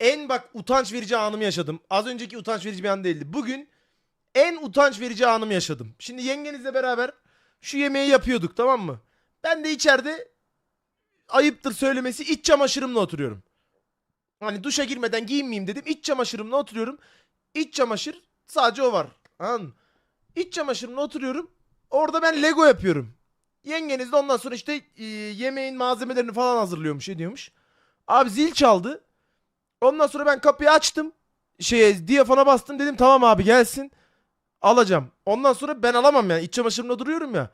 en bak utanç verici anımı yaşadım. Az önceki utanç verici bir an değildi. Bugün en utanç verici anımı yaşadım. Şimdi yengenizle beraber şu yemeği yapıyorduk tamam mı? Ben de içeride ayıptır söylemesi iç çamaşırımla oturuyorum. Hani duşa girmeden giyinmeyeyim dedim. İç çamaşırımla oturuyorum. İç çamaşır sadece o var. Anladın mı? İç çamaşırımla oturuyorum. Orada ben Lego yapıyorum. Yengeniz de ondan sonra işte e, yemeğin malzemelerini falan hazırlıyormuş ediyormuş. Abi zil çaldı. Ondan sonra ben kapıyı açtım. Şeye diyafona bastım dedim tamam abi gelsin. Alacağım. Ondan sonra ben alamam yani. İç çamaşırımla duruyorum ya.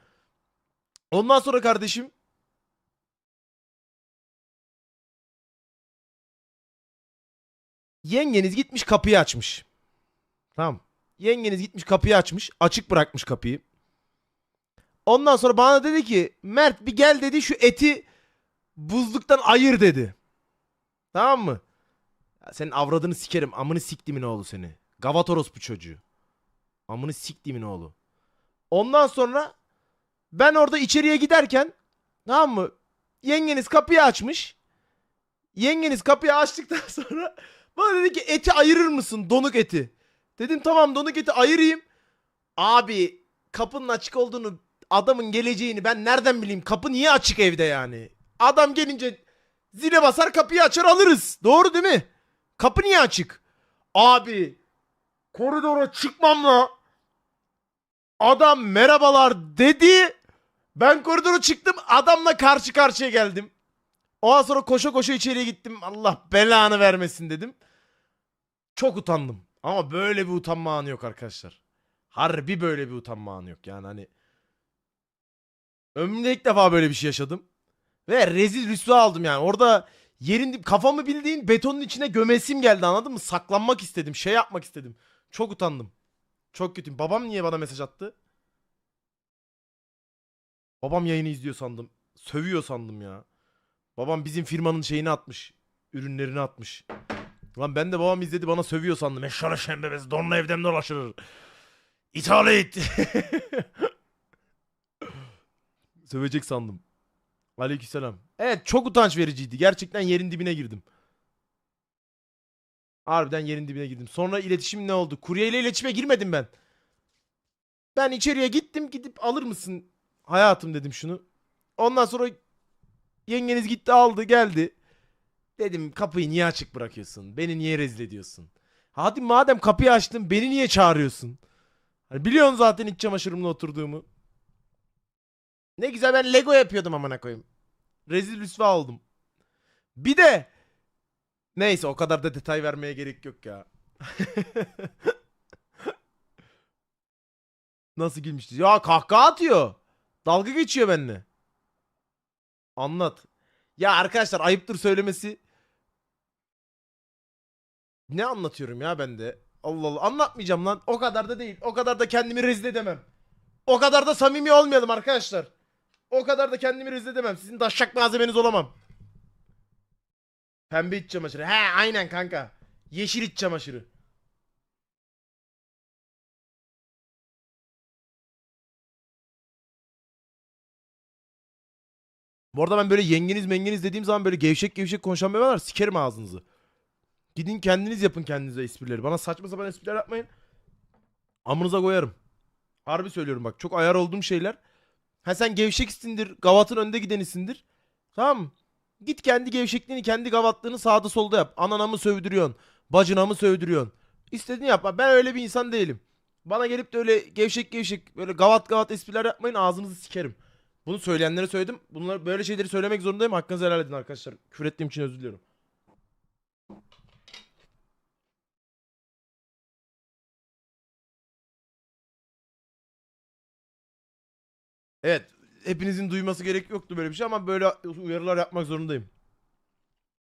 Ondan sonra kardeşim Yengeniz gitmiş kapıyı açmış. Tamam. Yengeniz gitmiş kapıyı açmış. Açık bırakmış kapıyı. Ondan sonra bana dedi ki Mert bir gel dedi şu eti buzluktan ayır dedi. Tamam mı? Senin avradını sikerim. Amını siktimin oğlu seni. Gavatoros bu çocuğu. Amını siktimin oğlu. Ondan sonra ben orada içeriye giderken tamam mı? Yengeniz kapıyı açmış. Yengeniz kapıyı açtıktan sonra bana dedi ki eti ayırır mısın? Donuk eti. Dedim tamam donuk eti ayırayım. Abi kapının açık olduğunu adamın geleceğini ben nereden bileyim? Kapı niye açık evde yani? Adam gelince zile basar kapıyı açar alırız. Doğru değil mi? Kapı niye açık? Abi koridora çıkmamla adam merhabalar dedi. Ben koridora çıktım adamla karşı karşıya geldim. Ondan sonra koşa koşa içeriye gittim. Allah belanı vermesin dedim. Çok utandım. Ama böyle bir utanma anı yok arkadaşlar. Harbi böyle bir utanma anı yok. Yani hani ömrümde ilk defa böyle bir şey yaşadım. Ve rezil rüsva aldım yani. Orada yerin kafamı bildiğin betonun içine gömesim geldi anladın mı? Saklanmak istedim. Şey yapmak istedim. Çok utandım. Çok kötüyüm. Babam niye bana mesaj attı? Babam yayını izliyor sandım. Sövüyor sandım ya. Babam bizim firmanın şeyini atmış. Ürünlerini atmış. Lan ben de babam izledi bana sövüyor sandım. Eşşara şembebez donla evden dolaşır. İthal et. Sövecek sandım. Aleykümselam. Evet çok utanç vericiydi. Gerçekten yerin dibine girdim. Harbiden yerin dibine girdim. Sonra iletişim ne oldu? Kuryeyle iletişime girmedim ben. Ben içeriye gittim gidip alır mısın hayatım dedim şunu. Ondan sonra yengeniz gitti aldı geldi. Dedim kapıyı niye açık bırakıyorsun? Beni niye rezil ediyorsun? Hadi madem kapıyı açtın beni niye çağırıyorsun? Hani biliyorsun zaten iç çamaşırımla oturduğumu. Ne güzel ben Lego yapıyordum amına koyayım. Rezil rüsva oldum. Bir de neyse o kadar da detay vermeye gerek yok ya. Nasıl gülmüştü? Ya kahkaha atıyor. Dalga geçiyor benimle. Anlat. Ya arkadaşlar ayıptır söylemesi. Ne anlatıyorum ya ben de? Allah Allah anlatmayacağım lan. O kadar da değil. O kadar da kendimi rezil edemem. O kadar da samimi olmayalım arkadaşlar. O kadar da kendimi rezil edemem. Sizin daşşak malzemeniz olamam. Pembe iç çamaşırı. He aynen kanka. Yeşil iç çamaşırı. Bu arada ben böyle yengeniz mengeniz dediğim zaman böyle gevşek gevşek konuşan var. Sikerim ağzınızı. Gidin kendiniz yapın kendinize esprileri. Bana saçma sapan espriler yapmayın. Amınıza koyarım. Harbi söylüyorum bak. Çok ayar olduğum şeyler. Ha sen gevşeksindir. Gavatın önde gidenisindir. Tamam mı? Git kendi gevşekliğini, kendi gavatlığını sağda solda yap. Anana mı sövdürüyorsun? Bacına mı sövdürüyorsun? İstediğini yapma. Ben öyle bir insan değilim. Bana gelip de öyle gevşek gevşek böyle gavat gavat espriler yapmayın ağzınızı sikerim. Bunu söyleyenlere söyledim. Bunlar böyle şeyleri söylemek zorundayım. Hakkınızı helal edin arkadaşlar. Küfür ettiğim için özür diliyorum. Evet. Hepinizin duyması gerek yoktu böyle bir şey ama böyle uyarılar yapmak zorundayım.